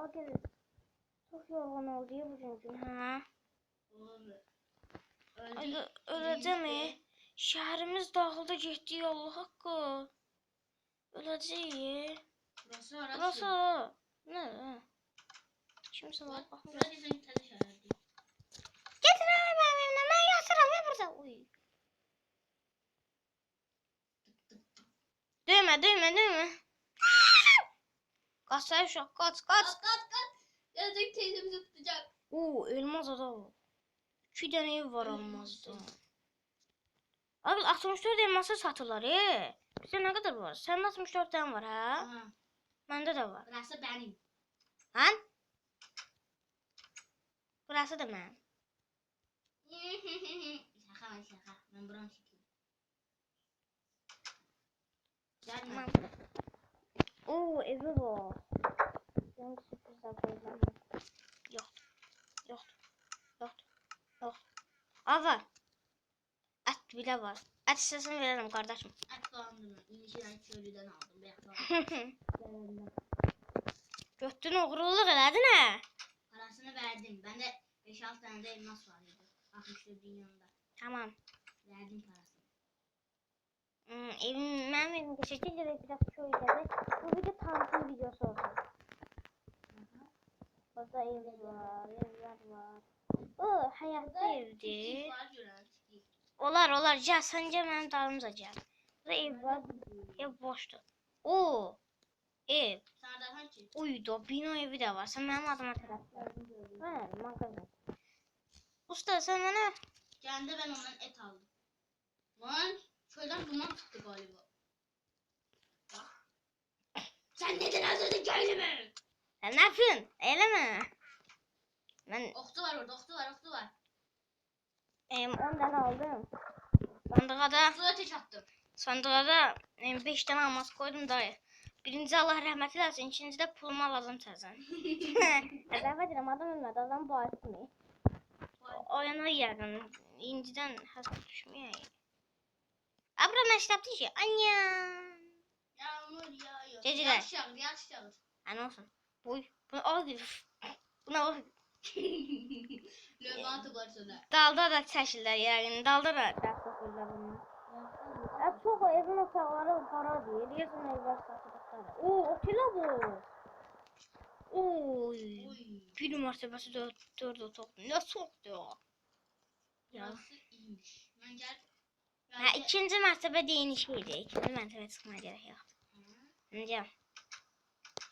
Agil. Çok yorgun oldu ya bugün gün. Ha. Öleceğim mi? Şehrimiz dağıldı gitti Allah hakkı. Öleceğiz. Burası orası. Burası. Ne? Kimse var Bak, bakmıyor. Burası şehirdi. Abi benim evimden. Ben yatıram ya burada. Uy. Dövme dövme dövme. Kaç say uşak kaç kaç. Kat kat kat. Gelecek teyzemizi tutacak. Oo elmas adam. İki tane ev var almazdı. Abi 64 elması satırlar e. Bizde ne kadar var? Sende 64 tane var ha? Aha. Bende de var. Burası benim. Lan? Burası da benim. şaka şaka. Ben buranı çekeyim. Tamam. Oo evi var. Ben sürprizler koyacağım. Yok. Yok. Yok. Yok. Aa var. Et bile var. Et istesen veririm kardeşim. Et dolandırma. İnişilen köylüden aldım. Ben. Götün uğurluluk elədin hə? Parasını verdim. Bende 5-6 tane de elmas vardı. 64 yanında. Tamam. Verdim parasını. Hmm, evin Mehmet'in geçirdiği de biraz şöyle de. Bu bir de tanıtım videosu olsun. Burada ev var, evler var. Oo, hayatta evdi. Olar olar. Ya sence benim dalımız acayip. Burada ev var. Ev boştu. Oo. Ev. Uy, Dobino evi de var. Sen benim adıma taraf. Ha, magazin. Usta sen bana... Kendi ben ondan et aldım. Lan, şöyle bunu galiba. Sen neden öldürdün köylümü? Sən nə yapıyorsun? Eləmə. Mən Oktu var orada oktu var oktu var. em, 10 dənə aldım. Sandığa da Oktuya tek attım. sandığa da 5 dənə almaz koydum dayı. Birinci Allah rəhmət eləsin, ikinci də pulumu alacam təzən. Əzəf edirəm, adam ölmədi, adam bu etmir. Oyana yəqin, incidən həsb düşməyək. Abram başlattı şey. Annem. Yağmur yağıyor. Dediler. Yaşar, yaşar. Yani olsun. Bu, bunu al gülür. Buna al. Levantı Barcelona. Dalda da çeşiller yani. Dalda da çeşiller bunlar. Ya çok evin otaqları qara deyil. Deyirsən evlər satılıqlar. O, o kilə bu. Oy. Bir mərtəbəsi 4 4 otaqlı. Nə çoxdur. Ya. Nasıl iyiymiş. Mən gəlib Ha, ikinci mertebe değil şeydi. İkinci mertebe çıkmaya gerek yok. Anlayacağım.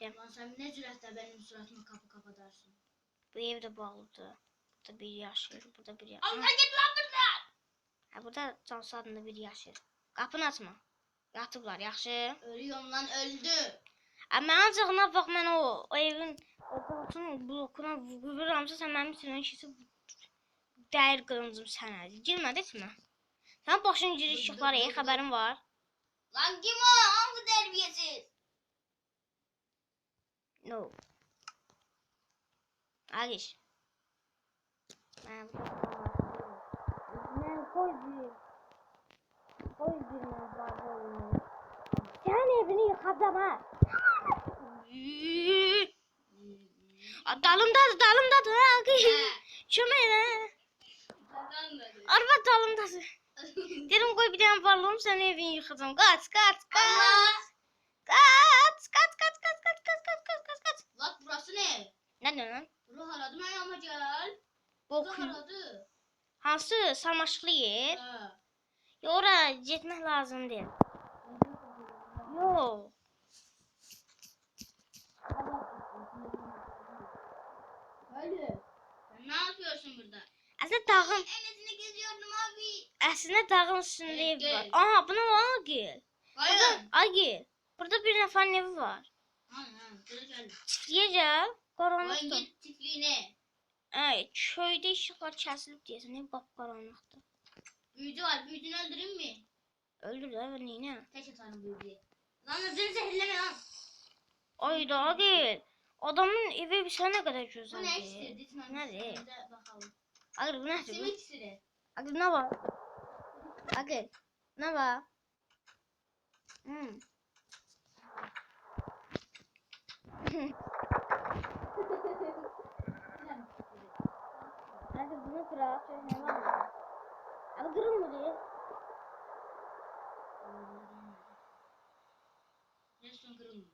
Ulan sen ne cüretle benim suratıma kapı kapatarsın? Bu evde bağlıdı. Burada biri yaşıyor. Burada biri yaşıyor. Allah git lan buradan! Ha, burada Cansu adında biri yaşıyor. Qapını açma. Yatıblar, yaxşı? Ölüyorum lan, öldü. Ə, mən acığına bax, mən o, o evin o qoltuğun blokuna vururamsa sən mənim sinirimi kesib dəyir qırmızım sənə. Girmədi içmə. Sən başın gir işıqlara, ey xəbərin var. Lan kim o? Hangi terbiyesiz? No. Aliş. Mən Mən qoy bir. Qoy bir mən bazı oyunu. Sən evini yıxacam ha. Dalımdadır, dalımdadır ha. Kömək. Kazanmadı. Araba dalımdadır. Dedim qoy bir dənə varlığım sənin evini yıxacam. Qaç, qaç, qaç. Allah. Qaç, qaç, qaç, qaç, qaç, qaç, qaç, qaç, qaç, qaç. Bak burası ne? Nə deyirsən? Ruh haradı ben ama gel. Ruh haradı. hansı sarmaşıqlı yer? Ha. Ya ora getmək lazımdır. Yox. içinde takılmışsın diye bir var. Aha buna bana gir. Burada, Agi. Burada bir nefan evi var. Çiftliğe gel. Karanlıkta. Çiftliğine. Evet. Köyde ışıklar kesilip diyesin. Ne bak karanlıkta. Büyücü var. Büyücünü öldüreyim mi? Öldür de ben yine. Teşekkür ederim büyücüye. Lan öldürün zehirleme lan. Ay daha değil. Adamın evi bir sene kadar çözendi. Bu ne iksirdi? Ne de? Bakalım. Agri bu ne? Simit iksiri. Agri ne var? Okay. Nova. Hmm. Hadi bunu kırar. Şöyle ne var? Ama kırılmadı. Resmen kırılmıyor.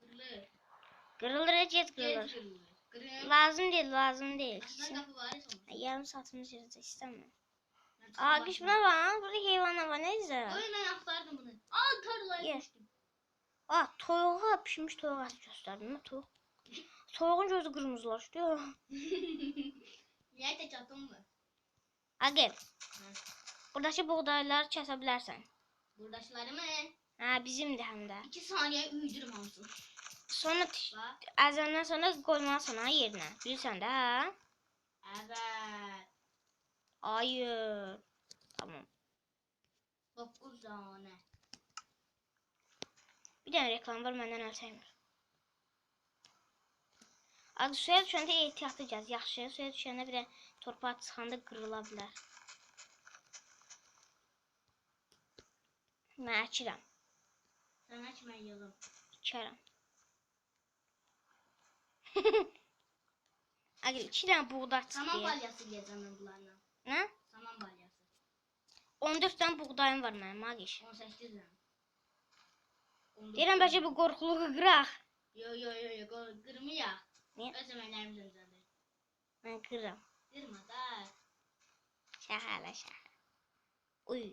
Kırılır. Kırılır ecet kırılır. Kırılır. Lazım değil lazım değil. Yarım saatimiz yürüdü istemiyorum. Güç buna bak. Burada hayvanlar var ne güzel. Oy ben aktardım bunu. Aa tarlaya düştüm. Aa toyuğa pişmiş toyuğa gösterdim toyuq. Toyuğun gözü qırmızılaşdı. Niye de çatım mı? Agil. Buradakı buğdayları kəsə bilərsən. Buradaşlarımı Ha bizimdir həm də. iki saniye üydürüm hamsın. Sonra əzəndən sonra qoymalısan ha yerinə. Bilirsən də hə? Evet. Hayır. Tamam. Dokuz tane. Bir dənə reklam var məndən əl çəkmir. Adı suya düşəndə ehtiyatlı gəz. Yaxşı, suya düşəndə bir də torpaq çıxanda qırıla bilər. Mən əkirəm, Sen açma yılım. içərəm. Agil, iki dənə Saman çıxdı. balyası yiyeceğim ben bunlarla. Nə? Saman balyası. 14 dənə buğdayım var mənim, Agiş. 18 tane. Deyirəm bəlkə bu qorxuluğu qıraq. Yo yo yo yo kırmı ya. Niye? Özlemelerim zemzemde. Mən qırıram. Kırma da. Şəhələ şəhə. Uy.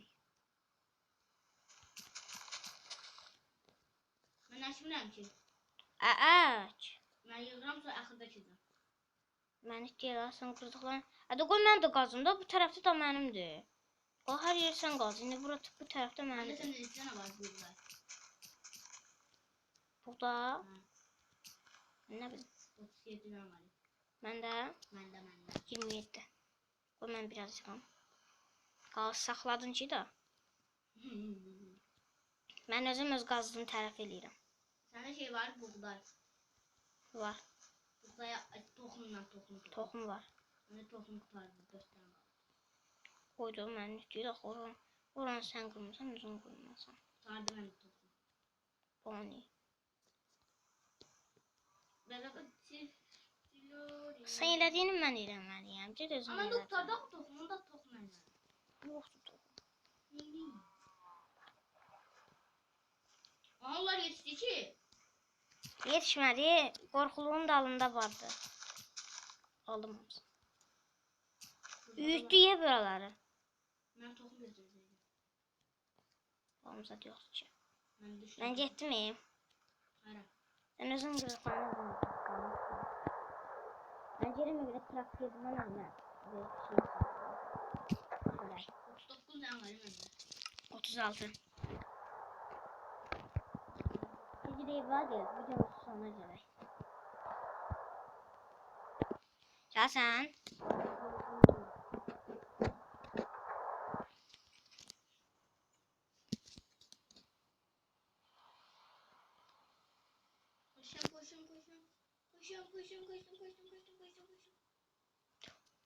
Ben açmıyorum ki. Əəc. Ben yıldıram sonra akılda çizim. Mən deyir, sən Hədə qoy mən də qazım da, bu tərəfdə də mənimdir. O hər yer sən qaz. İndi bura bu tərəfdə mənimdir. senin listene var burada. Burada nə bilim. 37 tane var. Məndə ben de. 27. Qoy mən biraz çıxam. Qaz saxladın ki da. Mən özüm öz qazdığım tərəf eləyirəm. Sende şey var buğday. Var. Buğdaya tohum. tohum. Toxum var. Bende tohum tutardı. Dört tane var. Qoydum mən üstüyə də oran. Oranı sən qırmısan, özün qırmısan. Tutardı ben tohum. Ben çift. Sən elədiyini mən eləməliyəm. Get özün elə. doktorda bu tohumunda tohum eller. Yoxdur toxum. Allah yetişti ki. Yetişmədi. Qorxuluğun dalında vardı. Aldım hamısını. Üyütdü ye buraları. Ben tohum götürdüm. Olmasa yoxdur ki. Ben. Mən getdim. e. Hara. Sən özün qırıqlarını Mən gerim evdə trak yedim mən alma. şey 39 tane var bende. 36. Gece de var ya, videonun sonuna gələk. Gəl sən. Koşun koşun koşun koşun koşun.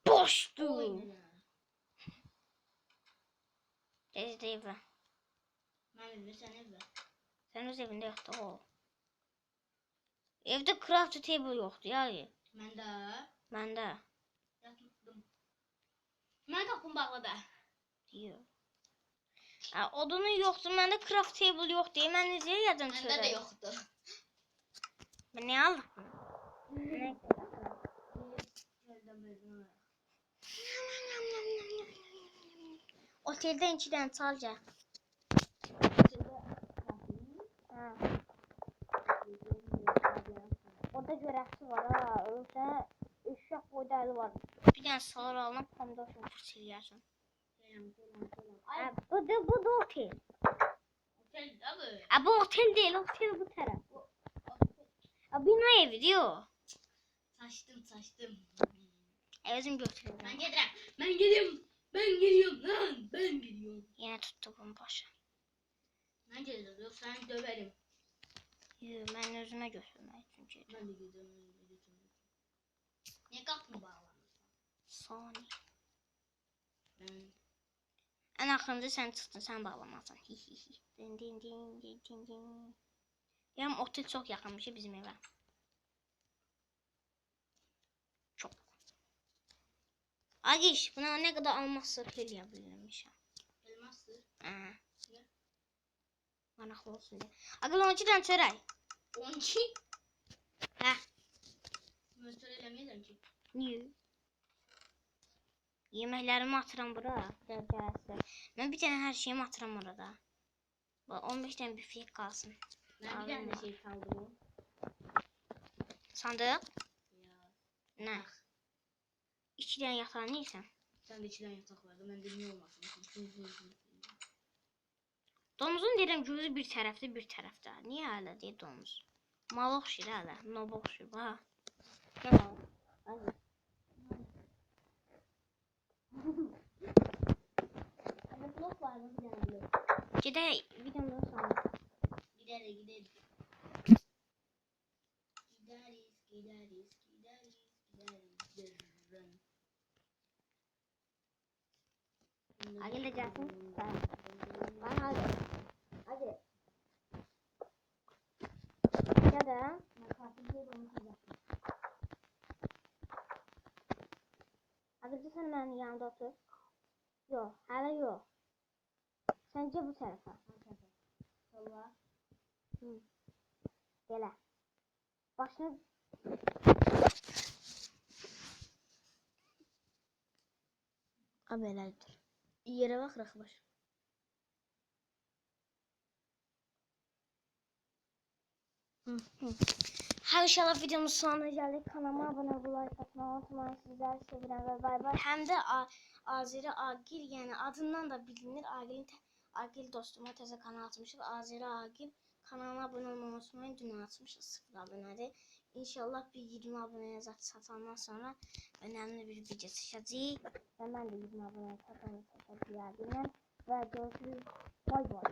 Boşdu. Oyna. Gece de evə. Ben evde sen evde. Sən öz evində yoxdur o. Evdə craft table yoxdur ya. Ben de Məndə. yatmıştım. Ben kapım bağladı. Yox. Ha, odunu yoxdur, məndə craft table yoxdur. Mən necə yadım Bende de yoktu. Ben ne aldık bunu? Otelden tane salca. Orada görevsi var ha. Öyle eşyak boyda eli var. Bir tane salar alınıp pomidor sofrası yersin. Selam selam selam. Ha, bu da bu da otel. Otel abi. Ha, bu otel değil, otel bu taraf. Ha, bina evi diyor. Saçtım saçtım. E, özüm götürüyorum. Ben gelirim. Ben geliyorum. Ben geliyorum lan. Ben geliyorum. Yine tuttu bunu başa. Ben geliyorum. Yoksa ben döverim. Yoo, ben özüme götürmek çünkü. Ben de gidiyorum. De gidiyorum. Niye kapımı bağlamışsın? Saniye. Ben En axırıncı sən çıxdın, sən bağlamazsan. Hi hi hi. Din din din din din din. Yəni otel çox yaxınmış bizim evə. Agiş, buna nə qədər almazsa eləyə bilirmişəm. elmastır. Hə. Niyə? Maraqlı olsun deyə. Aqıl 12 dənə çörək. 12. Hə, Mən söyle eləməyəcəm ki. niyə? Yeməklərimi atıram bura. Gəl gəlsin. Mən bir dənə hər şeyimi atıram orada. Bax 15 dənə biftek qalsın. Mən bir də şey saldım. Sandıq? Ya. Nə? 2 dənə yatağını yeyirsən. Sən də iki dənə yataq vardı. Mən də niyə olmasın? Domuzun deyirəm gözü bir tərəfdə, bir tərəfdə. Niyə hələ deyir domuz? Mal oxşuyur hələ, nob? Ay. Hadi blok var mı bir dənə? Gedək videomda sonra. Gideriz. Gideriz gideriz Ha, geleceksin. Sen. Ben hadi. Hadi. Ya da Hadi sen benim yanımda otur. Yok, hala yok. Sence bu tarafa. Sola. Gele. Başını Abi bak rakbaş. Hə inşallah videomuz sonuna gəldik. Kanalıma abunə olmayı, atmayı unutmayın. Sizləri sevirəm və bay bay. Həm də A- Azeri Agil, yəni adından da bilinir. Agilin tə- Agil dostuma təzə kanal açmışıq. Azeri Agil kanalına abunə olmayı unutmayın. Dünən açmışıq 0 abunədir. İnşallah bir 20 abunəyə zat satandan sonra önəmli bir video. Və mən də 20 abunəyə satanı çəkə bilərəm. Və görüşürüz. Bay bay.